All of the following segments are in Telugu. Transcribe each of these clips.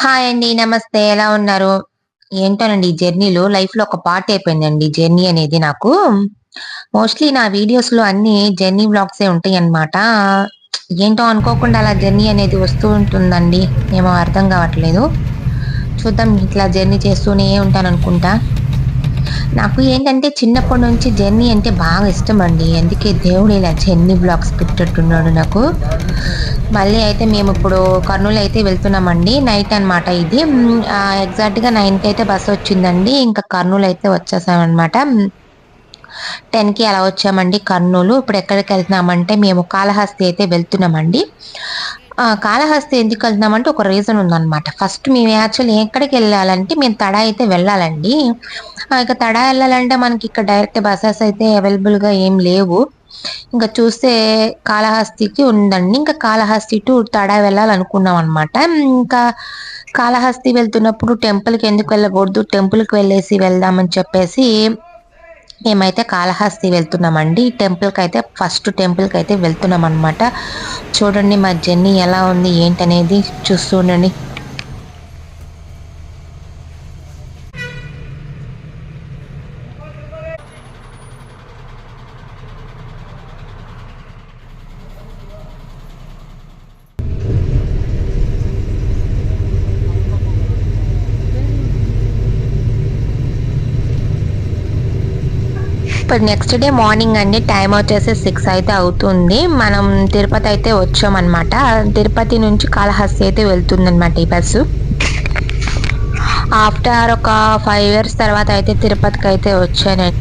హాయ్ అండి నమస్తే. ఎలా ఉన్నారు? ఏంటోనండి ఈ జర్నీలో లైఫ్లో ఒక పార్ట్ అయిపోయిందండి జర్నీ అనేది నాకు. మోస్ట్లీ నా వీడియోస్లో అన్ని జర్నీ బ్లాగ్సే ఉంటాయి అన్నమాట ఏంటో అనుకోకుండా అలా జర్నీ అనేది వస్తూ ఉంటుందండి. ఏమో అర్థం కావట్లేదు. చూద్దాం ఇట్లా జర్నీ చేస్తూనే ఉంటాను అనుకుంటా నాకు ఏంటంటే చిన్నప్పటి నుంచి జర్నీ అంటే బాగా ఇష్టం అండి అందుకే దేవుడు ఇలా జర్నీ బ్లాగ్స్ పెట్టేట్టున్నాడు నాకు. మళ్ళీ అయితే మేము ఇప్పుడు కర్నూలు అయితే వెళ్తున్నామండి. నైట్ అనమాట ఇది. ఎగ్జాక్ట్గా నైన్కి అయితే బస్సు వచ్చిందండి. ఇంకా కర్నూలు అయితే వచ్చేసామన్నమాట. టెన్కి అలా వచ్చామండి కర్నూలు. ఇప్పుడు ఎక్కడికి వెళ్తున్నామంటే మేము కాళహస్తి అయితే వెళ్తున్నామండి. కాళహస్తి ఎందుకు వెళ్తున్నామంటే ఒక రీజన్ ఉందన్నమాట. ఫస్ట్ మేము యాక్చువల్లీ ఎక్కడికి వెళ్ళాలంటే మేము తడా అయితే వెళ్ళాలండి. ఇక తడా వెళ్ళాలంటే మనకి ఇక్కడ డైరెక్ట్ బస్సెస్ అయితే అవైలబుల్గా ఏం లేవు. ఇంకా చూస్తే కాళహస్తికి ఉందండి. ఇంకా కాళహస్తి టు తడా వెళ్ళాలనుకున్నాం అనమాట ఇంకా కాళహస్తి వెళ్తున్నప్పుడు టెంపుల్కి ఎందుకు వెళ్ళకూడదు? టెంపుల్కి వెళ్ళేసి వెళ్దామని చెప్పేసి మేమైతే కాళహస్తి వెళ్తున్నామండి. టెంపుల్కి అయితే ఫస్ట్ టెంపుల్కి అయితే వెళ్తున్నాం అనమాట చూడండి మా జర్నీ ఎలా ఉంది ఏంటనేది చూస్తూ ఇప్పుడు నెక్స్ట్ డే మార్నింగ్ అండి. టైం వచ్చేసి సిక్స్ అయితే అవుతుంది. మనం తిరుపతి అయితే వచ్చామన్నమాట. తిరుపతి నుంచి కాళహస్తి అయితే వెళ్తుందన్నమాట ఈ బస్సు. ఆఫ్టర్ ఒక ఫైవ్ ఇయర్స్ తర్వాత అయితే తిరుపతికి అయితే వచ్చానండి.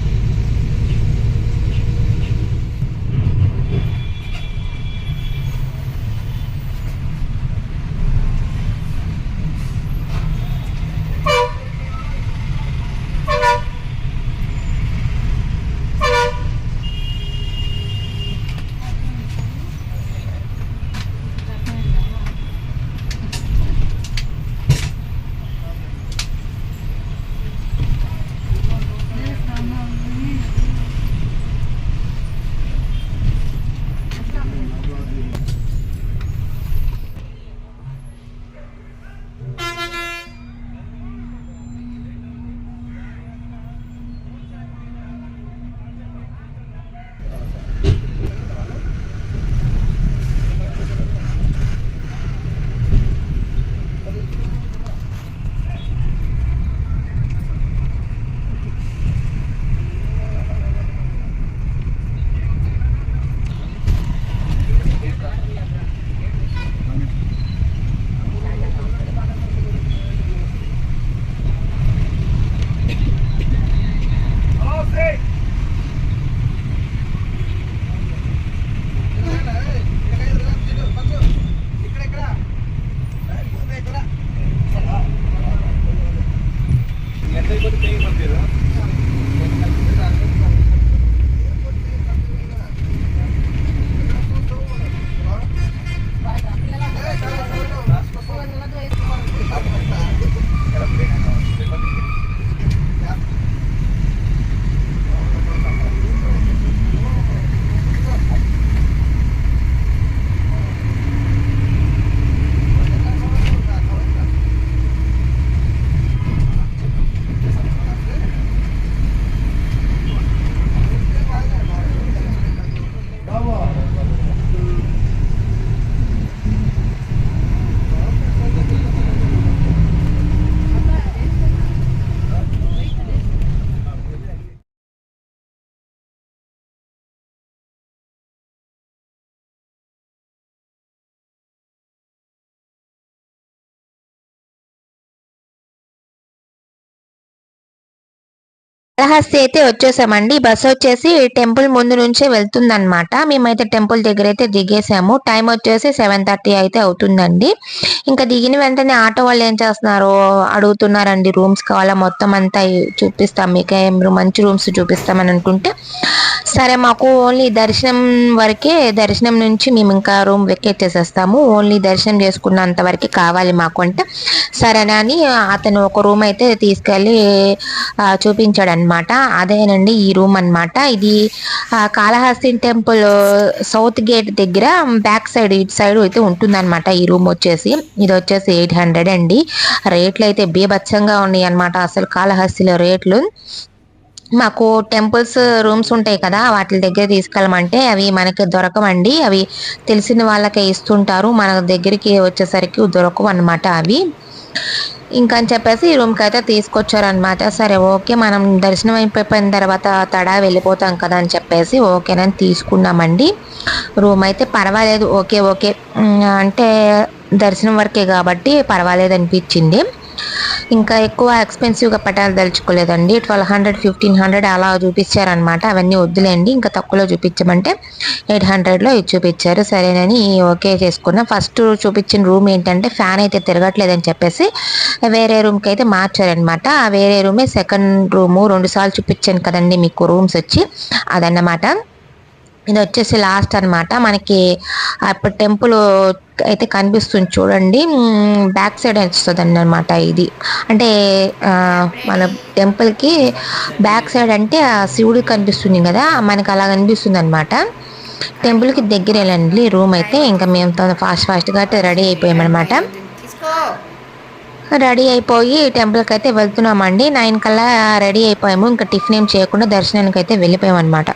కాళహస్తి అయితే వచ్చేసామండి. బస్సు వచ్చేసి టెంపుల్ ముందు నుంచే వెళ్తుందనమాట మేమైతే టెంపుల్ దగ్గర అయితే దిగేసాము. టైం వచ్చేసి సెవెన్ థర్టీ అయితే అవుతుందండి. ఇంకా దిగిన వెంటనే ఆటో వాళ్ళు ఏం చేస్తున్నారు అడుగుతున్నారండి. రూమ్స్ కావాలా? మొత్తం అంతా చూపిస్తాం. మీకు ఏం మంచి రూమ్స్ చూపిస్తామని అనుకుంటే సరే మాకు ఓన్లీ దర్శనం వరకే దర్శనం నుంచి మేము ఇంకా రూమ్ వెకేట్ చేసేస్తాము ఓన్లీ దర్శనం చేసుకున్నంత వరకు కావాలి మాకు అంటే. సరేనా అని అతను ఒక రూమ్ అయితే తీసుకెళ్ళి చూపించాడు అనమాట అదేనండి ఈ రూమ్ అనమాట ఇది కాళహస్తి టెంపుల్ సౌత్ గేట్ దగ్గర బ్యాక్ సైడ్ ఇటు సైడ్ అయితే ఉంటుందన్నమాట ఈ రూమ్ వచ్చేసి. ఇది వచ్చేసి ఎయిట్ హండ్రెడ్ అండి. రేట్లు అయితే బీభత్సంగా ఉన్నాయి అనమాట అసలు కాళహస్తిలో రేట్లు. మాకు టెంపుల్స్ రూమ్స్ ఉంటాయి కదా వాటి దగ్గర తీసుకెళ్ళమంటే అవి మనకి దొరకవండి. అవి తెలిసిన వాళ్ళకే ఇస్తుంటారు. మన దగ్గరికి వచ్చేసరికి దొరకవు అనమాట అవి. ఇంకా అని చెప్పేసి ఈ రూమ్కి అయితే తీసుకొచ్చారనమాట సరే ఓకే మనం దర్శనం అయిపోయిన తర్వాత తడా వెళ్ళిపోతాం కదా అని చెప్పేసి ఓకేనని తీసుకున్నామండి. రూమ్ అయితే పర్వాలేదు. Okay okay. అంటే దర్శనం వరకే కాబట్టి పర్వాలేదు అనిపించింది. ఇంకా ఎక్కువ ఎక్స్పెన్సివ్గా పటాలు తలుచుకోలేదండి. ట్వెల్వ్ హండ్రెడ్ ఫిఫ్టీన్ హండ్రెడ్ అలా చూపించారనమాట అవన్నీ వద్దులేండి ఇంకా తక్కువలో చూపించమంటే ఎయిట్ హండ్రెడ్లో ఇది చూపించారు. సరేనని ఓకే చేసుకున్నాం. ఫస్ట్ చూపించిన రూమ్ ఏంటంటే ఫ్యాన్ అయితే తిరగట్లేదని చెప్పేసి వేరే రూమ్కి అయితే మార్చారనమాట ఆ వేరే రూమే సెకండ్ రూము రెండు సార్లు చూపించాను కదండి మీకు రూమ్స్ వచ్చి. అదన్నమాట. ఇది వచ్చేసి లాస్ట్ అనమాట మనకి అప్పుడు టెంపుల్ అయితే కనిపిస్తుంది చూడండి. బ్యాక్ సైడ్ వస్తుంది అనమాట ఇది. అంటే మన టెంపుల్కి బ్యాక్ సైడ్ అంటే శివుడు కనిపిస్తుంది కదా మనకి అలా కనిపిస్తుంది అనమాట టెంపుల్కి దగ్గర వెళ్ళండి రూమ్ అయితే. ఇంకా మేము ఫాస్ట్ ఫాస్ట్గా అయితే రెడీ అయిపోయామన్నమాట రెడీ అయిపోయి టెంపుల్కి అయితే వెళ్తున్నామండి. నైన్ కల్లా రెడీ అయిపోయాము. ఇంకా టిఫిన్ ఏం చేయకుండా దర్శనానికి అయితే వెళ్ళిపోయామన్నమాట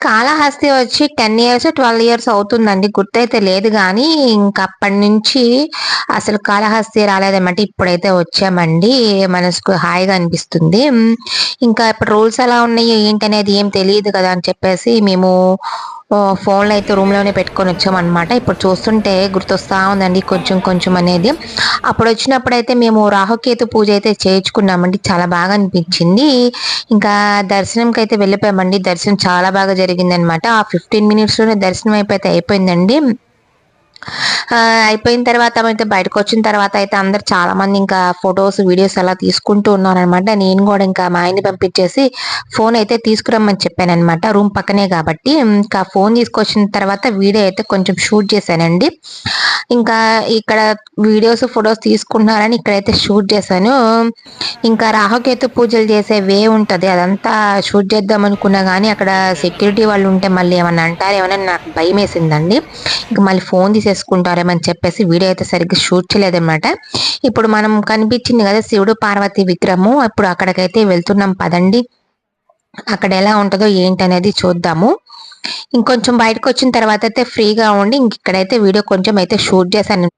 కాళహస్తి వచ్చి టెన్ ఇయర్స్ ట్వెల్వ్ ఇయర్స్ అవుతుందండి. గుర్తైతే లేదు కానీ ఇంకా అప్పటి నుంచి అసలు కాళహస్తి రాలేదన్నమాట. ఇప్పుడైతే వచ్చామండి. మనసుకు హాయిగా అనిపిస్తుంది. ఇంకా ఇప్పుడు రూల్స్ ఎలా ఉన్నాయో ఏంటనేది ఏం తెలియదు కదా అని చెప్పేసి మేము ఫోన్లో అయితే రూమ్లోనే పెట్టుకొని వచ్చామన్నమాట. ఇప్పుడు చూస్తుంటే గుర్తొస్తా ఉందండి కొంచెం కొంచెం అనేది. అప్పుడు వచ్చినప్పుడు అయితే మేము రాహుకేతు పూజ అయితే చేయించుకున్నామండి చాలా బాగా అనిపించింది. ఇంకా దర్శనంకి అయితే వెళ్ళిపోయామండి దర్శనం చాలా బాగా జరిగిందనమాట ఆ ఫిఫ్టీన్ మినిట్స్లోనే దర్శనం అయిపోతే అయిపోయిందండి. అయిపోయిన తర్వాత అయితే బయటకు వచ్చిన తర్వాత అయితే అందరు చాలా మంది ఇంకా ఫొటోస్ వీడియోస్ అలా తీసుకుంటూ ఉన్నారనమాట. నేను కూడా ఇంకా మా ఆయన్ని పంపించేసి ఫోన్ అయితే తీసుకురమ్మని చెప్పాను అనమాట రూమ్ పక్కనే కాబట్టి ఇంకా ఫోన్ తీసుకొచ్చిన తర్వాత వీడియో అయితే కొంచెం షూట్ చేశానండి. ఇంకా ఇక్కడ వీడియోస్ ఫొటోస్ తీసుకుంటున్నారని ఇక్కడైతే షూట్ చేశాను. ఇంకా రాహుకేతు పూజలు చేసే వే ఉంటుంది అదంతా షూట్ చేద్దాం అనుకున్నా కానీ అక్కడ సెక్యూరిటీ వాళ్ళు ఉంటే మళ్ళీ ఏమన్నా అంటారు ఏమన్నా నాకు భయం వేసిందండి ఇంకా మళ్ళీ ఫోన్ తీసేసుకుంటారేమని చెప్పేసి వీడియో అయితే సరిగ్గా షూట్ చేయలేదన్నమాట. ఇప్పుడు మనం కనిపించింది కదా శివుడు పార్వతి విగ్రహము. ఇప్పుడు అక్కడికైతే వెళ్తున్నాం పదండి. అక్కడ ఎలా ఉంటుందో ఏంటనేది చూద్దాము. ఇంకొంచెం బయటకు వచ్చిన తర్వాత అయితే ఫ్రీగా ఉండి ఇంక ఇక్కడైతే వీడియో కొంచెం అయితే షూట్ చేశాను.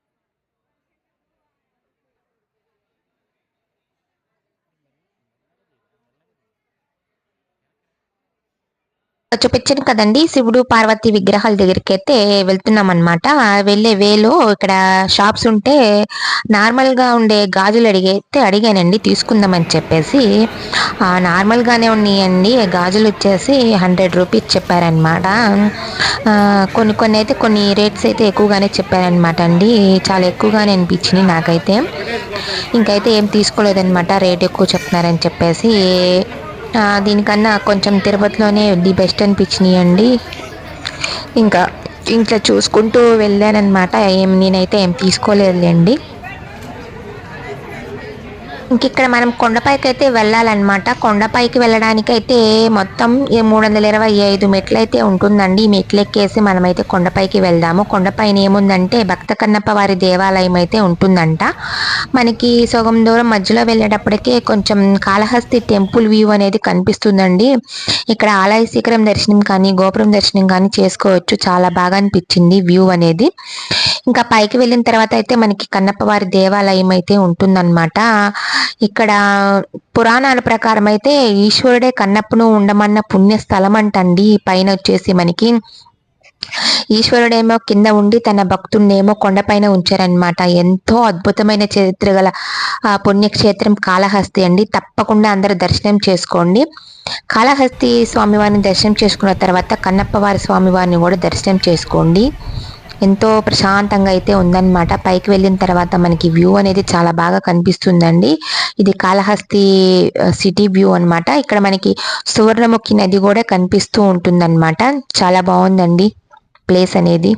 చూపించాను కదండి. శివుడు పార్వతి విగ్రహాల దగ్గరికి అయితే వెళ్తున్నాం అనమాట వెళ్ళే వేలో ఇక్కడ షాప్స్ ఉంటే నార్మల్గా ఉండే గాజులు అడిగైతే అడిగానండి. తీసుకుందామని చెప్పేసి నార్మల్ గానే ఉన్నాయండి. గాజులు వచ్చేసి హండ్రెడ్ రూపీస్ చెప్పారనమాట కొన్ని కొన్ని అయితే కొన్ని రేట్స్ అయితే ఎక్కువగానే చెప్పారనమాట అండి. చాలా ఎక్కువగానే అనిపించింది నాకైతే. ఇంకైతే ఏం తీసుకోలేదనమాట రేట్ ఎక్కువ చెప్తున్నారని చెప్పేసి దీనికన్నా కొంచెం తిరుపతిలోనే ది బెస్ట్ అనిపించినాయి అండి ఇంకా ఇంట్లో చూసుకుంటూ వెళ్ళానమాట ఏం నేనైతే ఏం తీసుకోలేదులేండి. ఇక్కడ మనం కొండపైకి అయితే వెళ్ళాలన్నమాట. కొండపైకి వెళ్ళడానికి అయితే మొత్తం మూడు వందల ఇరవై ఐదు మెట్లు అయితే ఉంటుందండి. ఈ మెట్లు ఎక్కేసి మనమైతే కొండపైకి వెళ్దాము. కొండపైన ఏముందంటే భక్త కన్నప్ప వారి దేవాలయం అయితే ఉంటుందంట. మనకి సగం దూరం మధ్యలో వెళ్ళేటప్పటికే కొంచెం కాళహస్తి టెంపుల్ వ్యూ అనేది కనిపిస్తుందండి. ఇక్కడ ఆలయ శిఖరం దర్శనం కానీ గోపురం దర్శనం కానీ చేసుకోవచ్చు. చాలా బాగా అనిపించింది వ్యూ అనేది. ఇంకా పైకి వెళ్ళిన తర్వాత అయితే మనకి కన్నప్ప వారి దేవాలయం అయితే ఉంటుందన్నమాట. ఇక్కడ పురాణాల ప్రకారం అయితే ఈశ్వరుడే కన్నప్పను ఉండమన్న పుణ్యస్థలం అంటండి పైన వచ్చేసి మనకి ఈశ్వరుడేమో కింద ఉండి తన భక్తుడినేమో కొండపైన ఉంచారనమాట ఎంతో అద్భుతమైన చరిత్ర గల పుణ్యక్షేత్రం కాళహస్తి అండి. తప్పకుండా అందరూ దర్శనం చేసుకోండి. కాళహస్తి స్వామివారిని దర్శనం చేసుకున్న తర్వాత కన్నప్ప వారి స్వామివారిని కూడా దర్శనం చేసుకోండి. ఎంతో ప్రశాంతంగా అయితే ఉందన్నమాట. పైకి వెళ్ళిన తర్వాత మనకి వ్యూ అనేది చాలా బాగా కనిపిస్తుందండి. ఇది కాళహస్తి సిటీ వ్యూ అన్నమాట. ఇక్కడ మనకి సువర్ణముఖి నది కూడా కనిపిస్తూ ఉంటుందన్నమాట. చాలా బాగుందండి ప్లేస్ అనేది.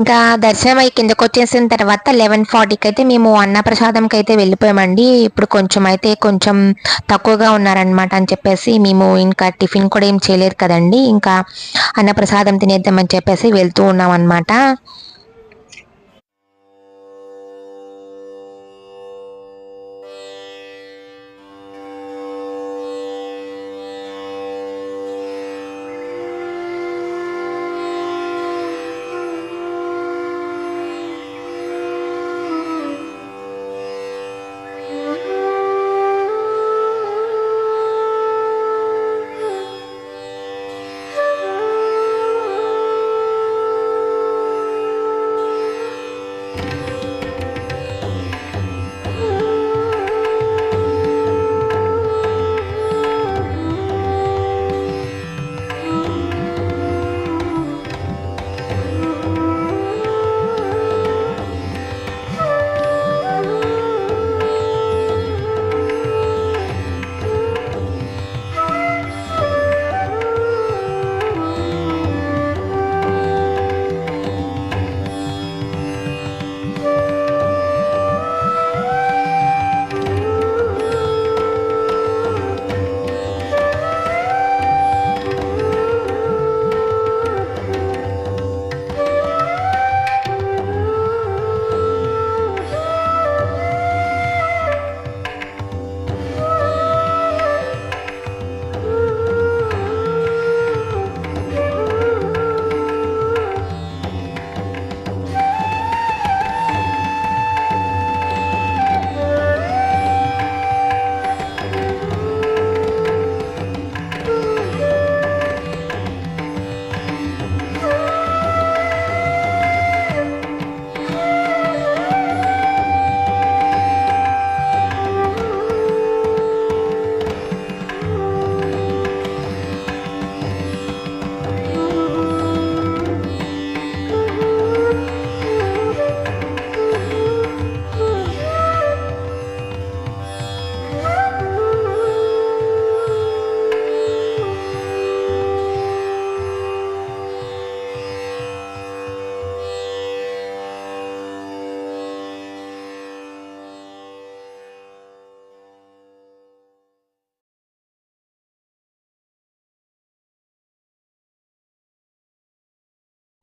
ఇంకా దర్శనం అయి కిందకు వచ్చేసిన తర్వాత లెవెన్ ఫార్టీకి అయితే మేము అన్నప్రసాదంకి అయితే వెళ్ళిపోయామండి. ఇప్పుడు కొంచెం అయితే కొంచెం తక్కువగా ఉన్నారనమాట అని చెప్పేసి మేము ఇంకా టిఫిన్ కూడా ఏం చేయలేదు కదండి. ఇంకా అన్నప్రసాదం తినేద్దామని చెప్పేసి వెళ్తూ ఉన్నాం అనమాట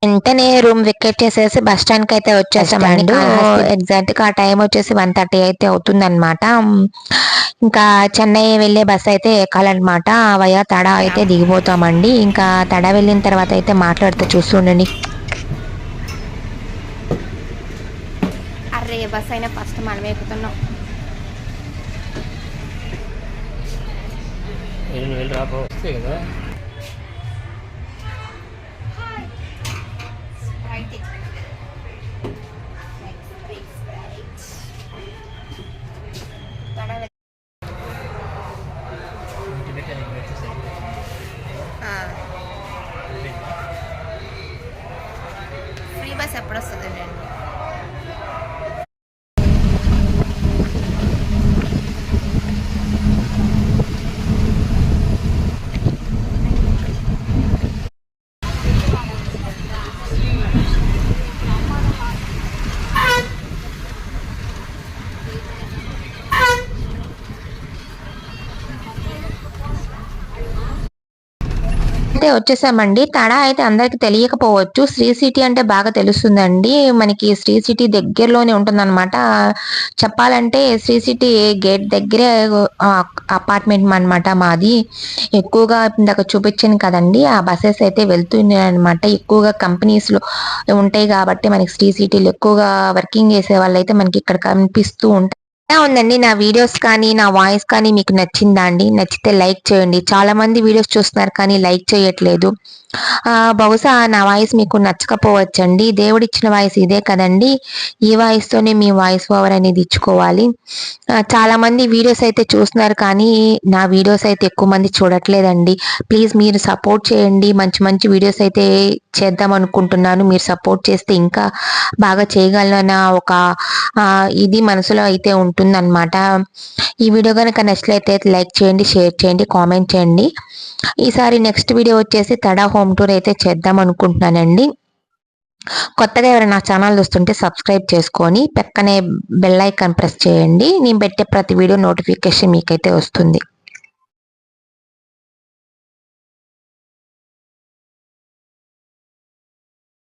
వెంటనే రూమ్ వెకేట్ చేసేసి బస్ స్టాండ్కి అయితే వచ్చేసామండి ఎగ్జాక్ట్గా ఆ టైం వచ్చేసి వన్ థర్టీ అయితే అవుతుందన్నమాట. ఇంకా చెన్నై వెళ్ళే బస్ అయితే ఎక్కాలన్నమాట. వయా తడ అయితే దిగిపోతామండి. ఇంకా తడ వెళ్ళిన తర్వాత అయితే మాట్లాడితే చూస్తుండండి. అరే బస్ అయినా ఫస్ట్ మనం ఎక్కుతున్నాం. వెళ్ళి వెళ్ళి రాపో వస్తే కదా. అయితే వచ్చేసామండి. తడా అయితే అందరికి తెలియకపోవచ్చు. శ్రీ సిటీ అంటే బాగా తెలుస్తుందండి. మనకి శ్రీ సిటీ దగ్గరలోనే ఉంటుందన్నమాట. చెప్పాలంటే శ్రీ సిటీ గేట్ దగ్గరే అపార్ట్మెంట్ అన్నమాట మాది. ఎక్కువగా ఇందాక చూపించాను కదండి. ఆ బస్సెస్ అయితే వెళ్తున్నాయి అనమాట ఎక్కువగా కంపెనీస్లో ఉంటాయి కాబట్టి మనకి శ్రీ సిటీలో ఎక్కువగా వర్కింగ్ చేసే వాళ్ళు అయితే మనకి ఇక్కడ కనిపిస్తూ ఉంటాయి ఎలా ఉందండి నా వీడియోస్ కానీ నా వాయిస్ కానీ మీకు నచ్చిందా అండి? నచ్చితే లైక్ చేయండి. చాలా మంది వీడియోస్ చూస్తున్నారు కానీ లైక్ చేయట్లేదు. బహుశా నా వాయిస్ మీకు నచ్చకపోవచ్చండి. దేవుడిచ్చిన వాయిస్ ఇదే కదండి. ఈ వాయిస్తోనే మీ వాయిస్ ఓవర్ అనేది ఇచ్చుకోవాలి. చాలామంది చాలా మంది వీడియోస్ అయితే చూస్తున్నారు కానీ నా వీడియోస్ అయితే ఎక్కువ మంది చూడట్లేదండి. ప్లీజ్ మీరు సపోర్ట్ చేయండి. మంచి మంచి వీడియోస్ అయితే చేద్దాం అనుకుంటున్నాను. మీరు సపోర్ట్ చేస్తే ఇంకా బాగా చేయగలన ఒక ఇది మనసులో అయితే ఉంటుందన్నమాట. ఈ వీడియో కనుక నచ్చినట్లయితే లైక్ చేయండి షేర్ చేయండి కామెంట్ చేయండి. ఈసారి నెక్స్ట్ వీడియో వచ్చేసి తడా హోమ్ టూర్ అయితే చేద్దాం అనుకుంటున్నానండి. కొత్తగా ఎవరైనా నా ఛానల్ చూస్తుంటే సబ్స్క్రైబ్ చేసుకొని పక్కనే బెల్ ఐకాన్ ప్రెస్ చేయండి. నేను పెట్టే ప్రతి వీడియో నోటిఫికేషన్ మీకైతే వస్తుంది.